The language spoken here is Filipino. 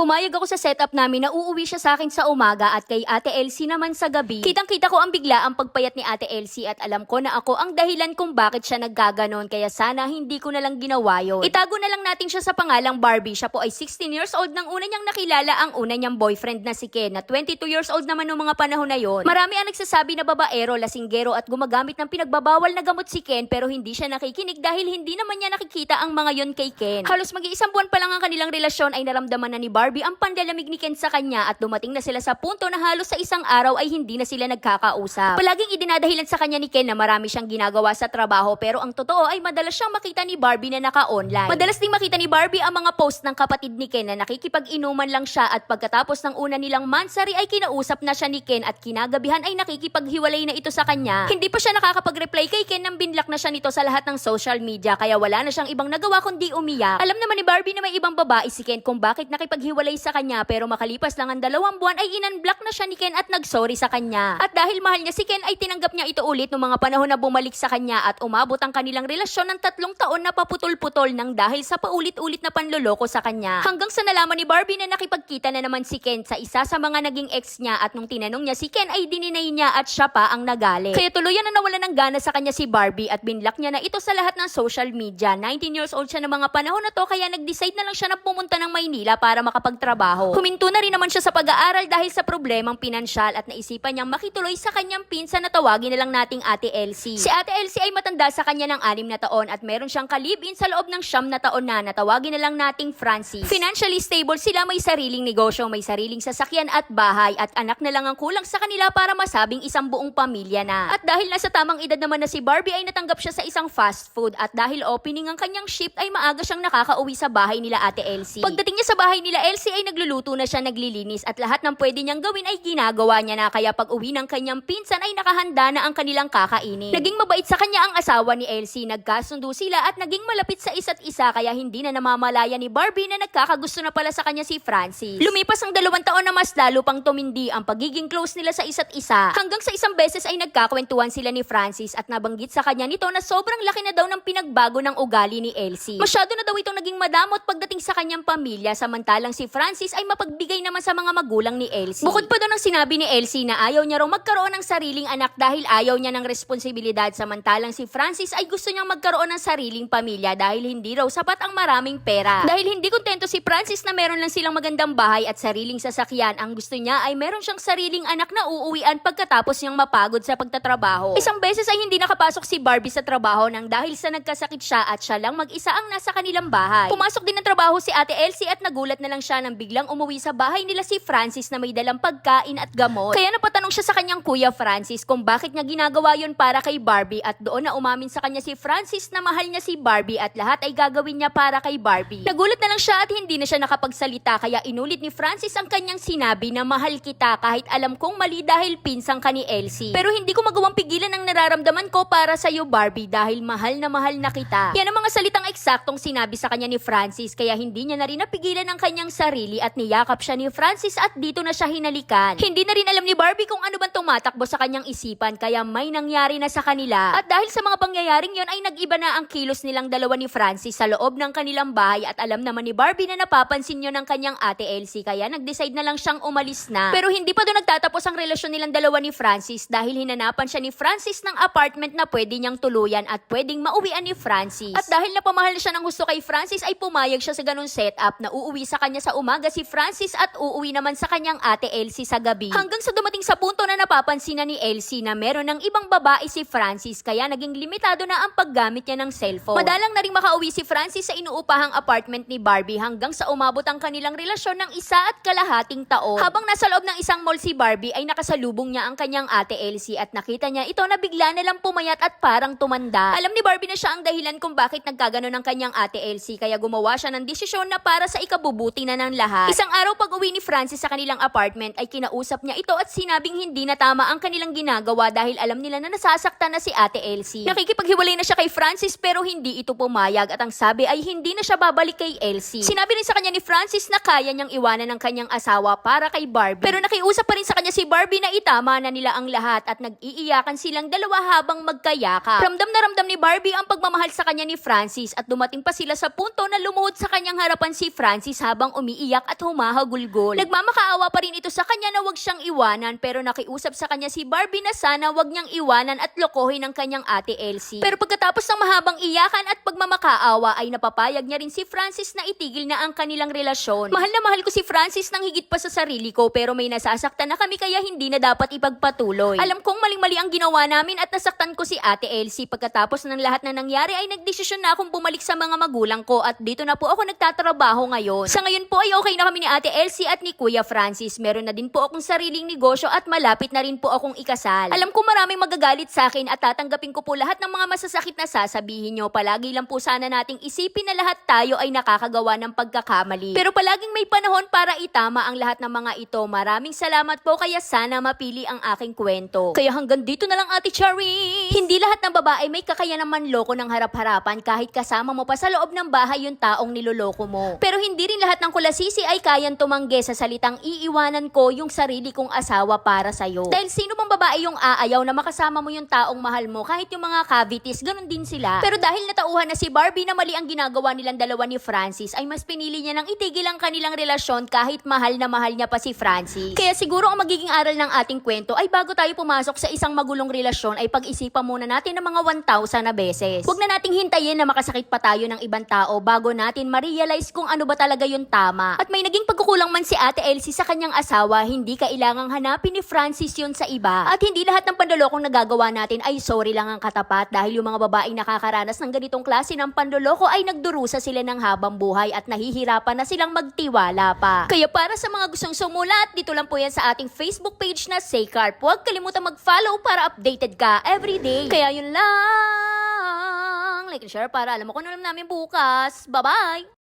Pumayag ako sa setup namin na uuwi siya sa akin sa umaga at kay Ate Elsie naman sa gabi. Kitang-kita ko ang bigla ang pagpayat ni Ate Elsie at alam ko na ako ang dahilan kung bakit siya naggaganon kaya sana hindi ko na lang ginawa yun. Itago na lang natin siya sa pangalang Barbie. Siya po ay 16 years old nang una niyang nakilala ang una niyang boyfriend na si Ken na 22 years old naman noong mga panahon na yon. Marami ang nagsasabi na babaero, lasinggero at gumagamit ng pinagbabawal na gamot si Ken pero hindi siya nakikinig dahil hindi naman niya nakikita ang mga yon kay Ken. Halos mag-iisang buwan pa lang ang kanilang relasyon ay naramdaman na ni Barbie ang pandalamig ni Ken sa kanya at dumating na sila sa punto na halos sa isang araw ay hindi na sila nagkakausap. Palaging idinadahilan sa kanya ni Ken na marami siyang ginagawa sa trabaho pero ang totoo ay madalas siyang makita ni Barbie na naka-online. Madalas ding makita ni Barbie ang mga post ng kapatid ni Ken na nakikipag-inuman lang siya at pagkatapos ng una nilang mansari ay kinausap na siya ni Ken at kinagabihan ay nakikipaghiwalay na ito sa kanya. Hindi pa siya nakakapag-reply kay Ken nang binlock na siya nito sa lahat ng social media kaya wala na siyang ibang nagawa kundi umiyak. Alam naman ni Barbie na may ibang babae si Ken kung bakit nakipaghiwalay sa kanya pero makalipas lang ang dalawang buwan ay inunblock na siya ni Ken at nagsorry sa kanya. At dahil mahal niya si Ken ay tinanggap niya ito ulit noong mga panahon na bumalik sa kanya at umabot ang kanilang relasyon ng tatlong taon na paputol-putol nang dahil sa paulit-ulit na panloloko sa kanya. Hanggang sa nalaman ni Barbie na nakipagkita na naman si Ken sa isa sa mga naging ex niya at nung tinanong niya si Ken ay dininay niya at siya pa ang nagalit. Kaya tuluyan na nawala ng gana sa kanya si Barbie at binlock niya na ito sa lahat ng social media. 19 years old siya ng mga panahon na to kaya nag-decide na lang siya na pumunta ng Maynila para makapagtrabaho. Huminto na rin naman siya sa pag-aaral dahil sa problemang pinansyal at naisipan niyang makituloy sa kanyang pinsan na tawagin na lang nating Ate Elsie. Si Ate Elsie ay matanda sa kanya ng anim na taon at meron siyang kalibin sa loob ng siyam na taon na natawagin na lang nating Francis. Financially stable sila may sariling negosyo, may sariling sasakyan at bahay at anak na lang ang kulang sa kanila para masabing isang buong pamilya na. At dahil nasa tamang edad naman na si Barbie ay natanggap siya sa isang fast food at dahil opening ang kanyang shift ay maaga siyang nakakauwi sa bahay nila Ate Elsie. Pagdating niya sa bahay nila Elsie ay nagluluto na siya naglilinis at lahat ng pwede niyang gawin ay ginagawa niya na kaya pag uwi ng kanyang pinsan ay nakahanda na ang kanilang kakainin. Naging mabait sa kanya ang asawa ni Elsie, nagkasundo sila at naging malapit sa isa't isa kaya hindi na namamalaya ni Barbie na nagkakagusto na pala sa kanya si Francis. Lumipas ang dalawang taon na mas lalo pang tumindi ang pagiging close nila sa isa't isa. Hanggang sa isang beses ay nagkakwentuhan sila ni Francis at nabanggit sa kanya nito na sobrang laki na daw ng pinagbago ng ugali ni Elsie. Masyado na daw itong naging madamot pagdating sa kanyang pamilya samantalang si Francis ay mapagbigay naman sa mga magulang ni Elsie. Bukod pa doon ang sinabi ni Elsie na ayaw niya raw magkaroon ng sariling anak dahil ayaw niya ng responsibilidad samantalang si Francis ay gusto niyang magkaroon ng sariling pamilya dahil hindi raw sapat ang maraming pera. Dahil hindi kontento si Francis na meron lang silang magandang bahay at sariling sasakyan, ang gusto niya ay meron siyang sariling anak na uuwian pagkatapos niyang mapagod sa pagtatrabaho. Isang beses ay hindi nakapasok si Barbie sa trabaho nang dahil sa nagkasakit siya at siya lang mag-isa ang nasa kanilang bahay. Pumasok din ng trabaho si Ate Elsie at nagulat na lang siya nang biglang umuwi sa bahay nila si Francis na may dalang pagkain at gamot. Kaya napatanong siya sa kanyang kuya Francis kung bakit niya ginagawa yun para kay Barbie at doon na umamin sa kanya si Francis na mahal niya si Barbie at lahat ay gagawin niya para kay Barbie. Nagulat na lang siya at hindi na siya nakapagsalita kaya inulit ni Francis ang kanyang sinabi na mahal kita kahit alam kong mali dahil pinsang ka ni Elsie. Pero hindi ko magawang pigilan ang nararamdaman ko para sa iyo Barbie dahil mahal na mahal na kita. Yan ang mga salitang eksaktong sinabi sa kanya ni Francis kaya hindi niya na rin napigilan ang kanyang sarili at niyakap siya ni Francis at dito na siya hinalikan. Hindi na rin alam ni Barbie kung ano bang tumatakbo sa kanyang isipan kaya may nangyari na sa kanila. At dahil sa mga pangyayaring yon ay nag-iba na ang kilos nilang dalawa ni Francis sa loob ng kanilang bahay at alam naman ni Barbie na napapansin yun ng kanyang ate Elsie kaya nag-decide na lang siyang umalis na. Pero hindi pa doon nagtatapos ang relasyon nilang dalawa ni Francis dahil hinanapan siya ni Francis ng apartment na pwede niyang tuluyan at pwedeng mauwian ni Francis. At dahil napamahal na siya ng gusto kay Francis ay pumayag siya sa ganung setup na uuwi sa kanya sa umaga si Francis at uuwi naman sa kanyang ate Elsie sa gabi. Hanggang sa dumating sa punto na napapansin na ni Elsie na meron ng ibang babae si Francis kaya naging limitado na ang paggamit niya ng cellphone. Madalang na rin makauwi si Francis sa inuupahang apartment ni Barbie hanggang sa umabot ang kanilang relasyon ng isa at kalahating taon. Habang nasa loob ng isang mall si Barbie ay nakasalubong niya ang kanyang ate Elsie at nakita niya ito na bigla na lang pumayat at parang tumanda. Alam ni Barbie na siya ang dahilan kung bakit nagkaganon ang kanyang ate Elsie kaya gumawa siya ng desisyon na para sa ikabubuti na ng lahat. Isang araw pag uwi ni Francis sa kanilang apartment ay kinausap niya ito at sinabing hindi na tama ang kanilang ginagawa dahil alam nila na nasasaktan na si ate Elsie. Nakikipaghiwalay na siya kay Francis pero hindi ito pumayag at ang sabi ay hindi na siya babalik kay Elsie. Sinabi rin sa kanya ni Francis na kaya niyang iwanan ng kanyang asawa para kay Barbie. Pero nakiusap pa rin sa kanya si Barbie na itama na nila ang lahat at nag-iiyakan silang dalawa habang magkayakap. Ramdam na ramdam ni Barbie ang pagmamahal sa kanya ni Francis at dumating pa sila sa punto na lumuhod sa kanyang harapan si Francis habang umiiyak at humahagulgol. Nagmamakaawa pa rin ito sa kanya na wag siyang iwanan pero nakiusap sa kanya si Barbie na sana wag niyang iwanan at lokohin ang kanyang ate Elsie. Pero pagkatapos ng mahabang iyakan at pagmamakaawa ay napapayag niya rin si Francis na itigil na ang kanilang relasyon. Mahal na mahal ko si Francis nang higit pa sa sarili ko pero may nasasaktan na kami kaya hindi na dapat ipagpatuloy. Alam kong maling-mali ang ginawa namin at nasaktan ko si ate Elsie. Pagkatapos ng lahat na nangyari ay nagdesisyon na akong bumalik sa mga magulang ko at dito na po ako nagtatrabaho ngayon. Sa ngayon po ay okay na kami ni ate Elsie at ni Kuya Francis. Meron na din po akong sariling negosyo at malapit na rin po akong ikasal. Alam ko maraming magagalit sa akin at tatanggapin ko po lahat ng mga masasakit na sasabihin nyo. Palagi lang po sana nating isipin na lahat tayo ay nakakagawa ng pagkakamali. Pero palaging may panahon para itama ang lahat ng mga ito. Maraming salamat po kaya sana mapili ang aking kwento. Kaya hanggang dito na lang Ate Charis. Hindi lahat ng babae may kakayanan manloko ng harap-harapan kahit kasama mo pa sa loob ng bahay yung taong niloloko mo. Pero hindi rin lahat ng kulasisi ay kayang tumanggi sa salitang iiwanan ko yung sarili kong asawa para sa'yo. Dahil sino bang babae yung aayaw na makasama mo yung taong mahal mo kahit yung mga cavities, ganun din sila. Pero dahil natauhan na si Barbie na mali ang ginagawa nilang dalawa ni Francis, ay mas pinili niya nang itigil ang kanilang relasyon kahit mahal na mahal niya pa si Francis. Kaya siguro ang magiging aral ng ating kwento ay bago tayo pumasok sa isang magulong relasyon ay pag-isipan muna natin ng mga 1,000 na beses. Huwag na nating hintayin na makasakit pa tayo ng ibang tao bago natin ma-realize kung ano ba talaga yung tama. At may naging pagkukulang man si Ate Elsie sa kanyang asawa, hindi kailangang hanapin ni Francis yun sa iba. At hindi lahat ng pandolokong nagagawa natin ay sorry lang ang katapat dahil yung mga babaeng nakakaranas ng ganitong klase ng pandoloko ay nagdurusa sila ng habang buhay at nahihirapan na silang magtiwala pa. Kaya para sa mga gustong sumulat, dito lang po yan sa ating Facebook page na Saycarp. Huwag kalimutan mag-follow para updated ka everyday. Kaya yun lang. Like and share para alam mo kung ano namin bukas. Bye-bye!